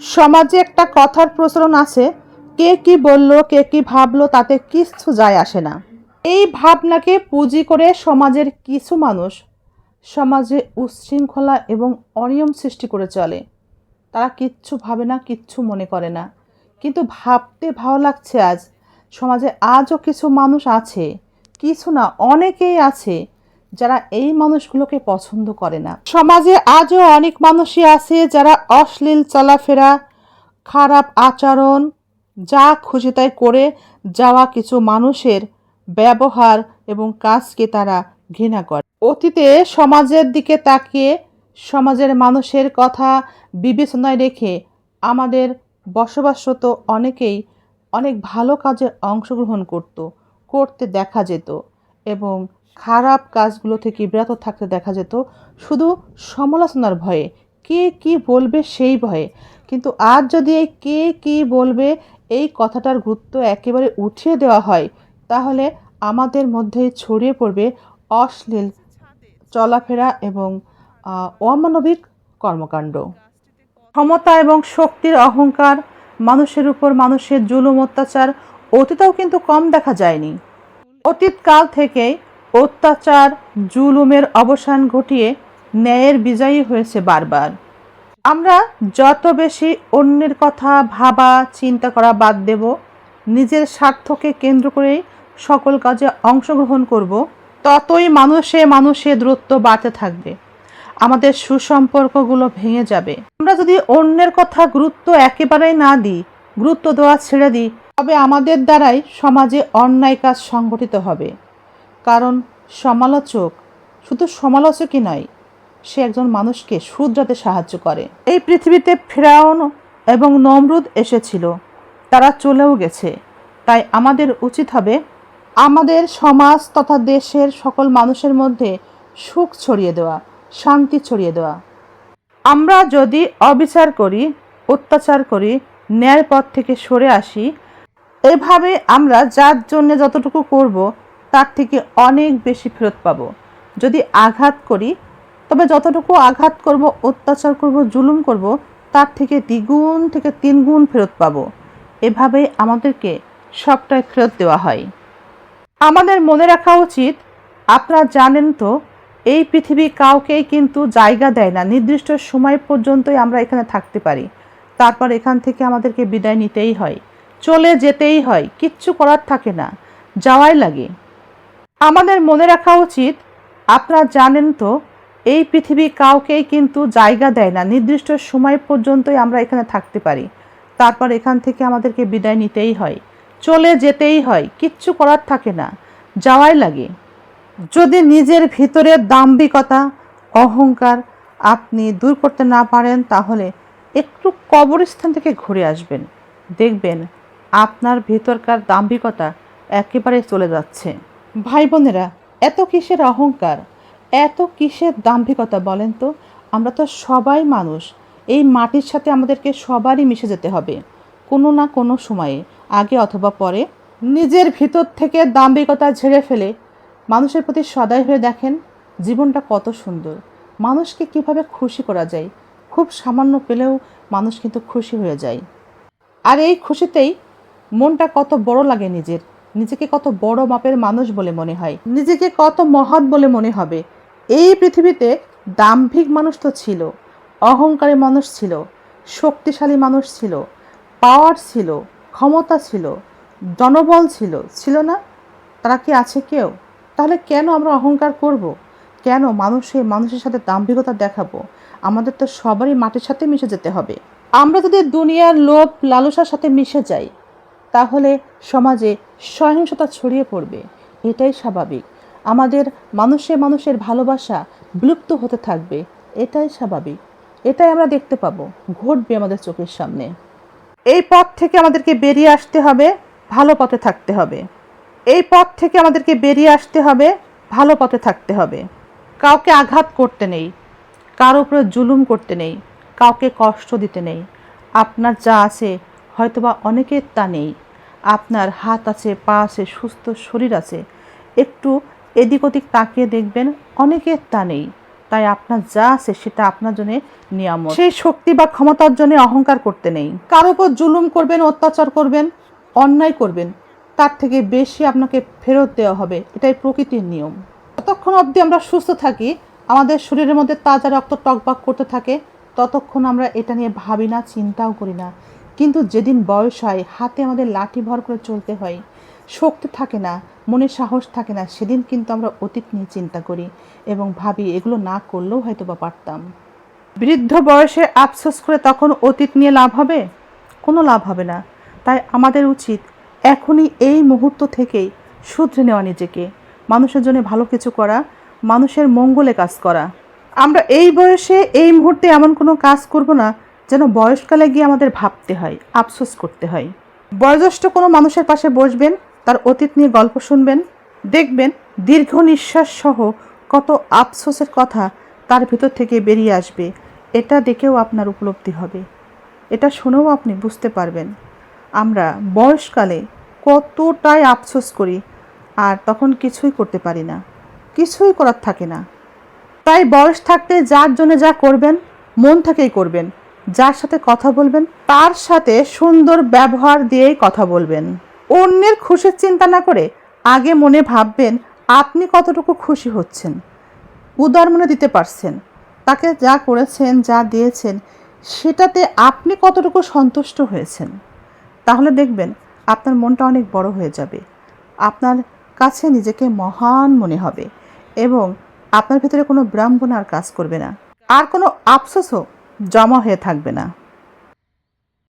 সমাজে একটা কথার প্রচলন আছে, কে কি বলল, কে কি ভাবলো, তাতে কিচ্ছু যায় আসে না। এই ভাবনাকে পুঁজি করে সমাজের কিছু মানুষ সমাজে উচ্ছৃঙ্খলা এবং অনিয়ম সৃষ্টি করে চলে। তারা কিচ্ছু ভাবে না, কিচ্ছু মনে করে না। কিন্তু ভাবতে ভালো লাগছে আজ। সমাজে আজও কিছু মানুষ আছে, কিছু না, অনেকেই আছে যারা এই মানুষগুলোকে পছন্দ করে না। সমাজে আজও অনেক মানুষই আছে যারা অশ্লীল চলাফেরা, খারাপ আচরণ, যা খুশি তাই করে যাওয়া কিছু মানুষের ব্যবহার এবং কাজকে তারা ঘৃণা করে। অতীতে সমাজের দিকে তাকিয়ে সমাজের মানুষের কথা বিবেচনায় রেখে আমাদের বসবাসরত অনেকেই অনেক ভালো কাজে অংশগ্রহণ করত, করতে দেখা যেত। এবং খারাপ কাজগুলো থেকে বিরত থাকতে দেখা যেত। শুধু সমালোচনার ভয়ে, কে কি বলবে সেই ভয়ে। কিন্তু আজ যদি এই কে কি বলবে এই কথাটার গুরুত্ব একেবারে উঠিয়ে দেওয়া হয়, তাহলে আমাদের মধ্যে ছড়িয়ে পড়বে অশ্লীল চলাফেরা এবং অমানবিক কর্মকাণ্ড। ক্ষমতা এবং শক্তির অহংকার, মানুষের উপর মানুষের জুলুম অত্যাচার, অতীতেও কিন্তু কম দেখা যায়নি। অতীতকাল থেকেই অত্যাচার, জুলুমের অবসান ঘটিয়ে ন্যায়ের বিজয়ী হয়েছে বারবার। আমরা যত বেশি অন্যের কথা ভাবা, চিন্তা করা বাদ দেব, নিজের স্বার্থকে কেন্দ্র করেই সকল কাজে অংশগ্রহণ করব, ততই মানুষে মানুষে দূরত্ব বাড়তে থাকবে। আমাদের সুসম্পর্কগুলো ভেঙে যাবে। আমরা যদি অন্যের কথা গুরুত্ব একেবারেই না দিই, গুরুত্ব দেওয়া ছেড়ে দিই তবে আমাদের দ্বারাই সমাজে অন্যায় কাজ সংগঠিত হবে। কারণ সমালোচক শুধু সমালোচকই নয়, সে একজন মানুষকে শুধরাতে সাহায্য করে। এই পৃথিবীতে ফেরাউন এবং নমরুদ এসেছিল। তারা চলেও গেছে। তাই আমাদের উচিত হবে আমাদের সমাজ তথা দেশের সকল মানুষের মধ্যে সুখ ছড়িয়ে দেওয়া, শান্তি ছড়িয়ে দেওয়া। আমরা যদি অবিচার করি, অত্যাচার করি ন্যায়ের পথ থেকে সরে আসি এভাবে আমরা যার জন্য যতটুকু করব, তার থেকে অনেক বেশি ফেরত পাবো। যদি আঘাত করি, তবে যতটুকু আঘাত করব, অত্যাচার করব, জুলুম করব, তার থেকে দ্বিগুণ থেকে তিনগুণ ফেরত পাবো। এভাবে আমাদেরকে সবটাই ফেরত দেওয়া হয়। আমাদের মনে রাখা উচিত, আপনারা জানেন তো, এই পৃথিবী কাউকেই কিন্তু জায়গা দেয় না। নির্দিষ্ট সময় পর্যন্তই আমরা এখানে থাকতে পারি। তারপর এখান থেকে আমাদেরকে বিদায় নিতেই হয়। চলে যেতেই হয়, কিচ্ছু করার থাকে না, যাওয়াই লাগে। আমাদের মনে রাখা উচিত, আপনারা জানেন তো, এই পৃথিবী কাউকেই কিন্তু জায়গা দেয় না, নির্দিষ্ট সময় পর্যন্তই আমরা এখানে থাকতে পারি। তারপর এখান থেকে আমাদেরকে বিদায় নিতেই হয়। চলে যেতেই হয়, কিচ্ছু করার থাকে না, যাওয়াই লাগে। যদি নিজের ভিতরের দাম্ভিকতা, অহংকার আপনি দূর করতে না পারেন, তাহলে একটু কবরস্থান থেকে ঘুরে আসবেন। দেখবেন আপনার ভেতরকার দাম্ভিকতা একেবারে চলে যাচ্ছে। ভাই বোনেরা, এত কিসের অহংকার? এত কিসের দাম্ভিকতা বলেন তো? আমরা তো সবাই মানুষ। এই মাটির সাথে আমাদেরকে সবারই মিশে যেতে হবে। কোনো না কোনো সময়ে, আগে অথবা পরে। নিজের ভিতর থেকে দাম্ভিকতা ঝেড়ে ফেলে মানুষের প্রতি সদয় হয়ে দেখেন জীবনটা কত সুন্দর। মানুষকে কীভাবে খুশি করা যায়, খুব সামান্য পেলেও মানুষ কিন্তু খুশি হয়ে যায়। আর এই খুশিতেই মনটা কত বড় লাগে নিজের। নিজেকে কত বড় মাপের মানুষ বলে মনে হয়। নিজেকে কত মহৎ বলে মনে হবে। এই পৃথিবীতে দাম্ভিক মানুষ তো ছিল, অহংকারী মানুষ ছিল, শক্তিশালী মানুষ ছিল পাওয়ার ছিল, ক্ষমতা ছিল, জনবল ছিল ছিল না? তারা কি আছে কেউ? তাহলে কেন আমরা অহংকার করব। কেন মানুষে মানুষের সাথে দাম্ভিকতা দেখাবো? আমাদের তো সবারই মাটির সাথে মিশে যেতে হবে। আমরা যদি দুনিয়ার লোভ, লালসার সাথে মিশে যাই তাহলে সমাজে সহিংসতা ছড়িয়ে পড়বে। এটাই স্বাভাবিক। আমাদের মানুষে মানুষের ভালোবাসা বিলুপ্ত হতে থাকবে। এটাই স্বাভাবিক। এটাই আমরা দেখতে পাবো। ঘটবে আমাদের চোখের সামনে। এই পথ থেকে আমাদেরকে বেরিয়ে আসতে হবে, ভালো পথে থাকতে হবে। এই পথ থেকে আমাদেরকে বেরিয়ে আসতে হবে, ভালো পথে থাকতে হবে। কাউকে আঘাত করতে নেই। কারও উপরে জুলুম করতে নেই। কাউকে কষ্ট দিতে নেই। আপনার যা আছে হয়তোবা অনেকের তা নেই। আপনার হাত আছে, পা আছে, সুস্থ শরীর আছে। একটু এদিক ওদিক তাকিয়ে দেখবেন অনেকের তা নেই। তাই আপনার যা আছে সেটা আপনার জন্য নিয়ামত। সেই শক্তি বা ক্ষমতার জন্য অহংকার করতে নেই। কারও উপর জুলুম করবেন, অত্যাচার করবেন, অন্যায় করবেন, তার থেকে বেশি আপনাকে ফেরত দেওয়া হবে। এটাই প্রকৃতির নিয়ম। যতক্ষণ অবধি আমরা সুস্থ থাকি, আমাদের শরীরের মধ্যে তাজা রক্ত টকবাক করতে থাকে, ততক্ষণ আমরা এটা নিয়ে ভাবি না, চিন্তাও করি না। কিন্তু যেদিন বয়স হয়, হাতে আমাদের লাঠি ভর করে চলতে হয়। শক্তি থাকে না, মনে সাহস থাকে না, সেদিন কিন্তু আমরা অতীত নিয়ে চিন্তা করি এবং ভাবি এগুলো না করলেও হয়তো বা পারতাম। বৃদ্ধ বয়সে আফসোস করে তখন অতীত নিয়ে লাভ হবে? কোনো লাভ হবে না। তাই আমাদের উচিত এখনই এই মুহূর্ত থেকেই শুধরে নেওয়া নিজেকে। মানুষের জন্য ভালো কিছু করা, মানুষের মঙ্গলে কাজ করা। আমরা এই বয়সে এই মুহূর্তে এমন কোনো কাজ করব না যেন বয়সকালে গিয়ে আমাদের ভাবতে হয়, আফসোস করতে হয়। বয়োজ্যেষ্ঠ কোনো মানুষের পাশে বসবেন, তার অতীত নিয়ে গল্প শুনবেন, দেখবেন দীর্ঘ নিঃশ্বাস সহ কত আফসোসের কথা তার ভিতর থেকে বেরিয়ে আসবে। এটা দেখেও আপনার উপলব্ধি হবে। এটা শুনেও আপনি বুঝতে পারবেন। আমরা বয়সকালে কতটাই আফসোস করি আর তখন কিছুই করতে পারি না। কিছুই করার থাকে না। তাই বয়স থাকতে যার জন্য যা করবেন, মন থেকেই করবেন। যার সাথে কথা বলবেন, তার সাথে সুন্দর ব্যবহার দিয়েই কথা বলবেন। অন্যের খুশির চিন্তা না করে আগে মনে ভাববেন, আপনি কতটুকু খুশি হচ্ছেন। উদার মনে দিতে পারছেন। তাকে যা করেছেন, যা দিয়েছেন, সেটাতে আপনি কতটুকু সন্তুষ্ট হয়েছেন। তাহলে দেখবেন, আপনার মনটা অনেক বড় হয়ে যাবে। আপনার কাছে নিজেকে মহান মনে হবে এবং আপনার ভিতরে কোনো ব্রাহ্মণ আর কাজ করবে না। আর কোনো আফসোসও জমা হয়ে থাকবে না।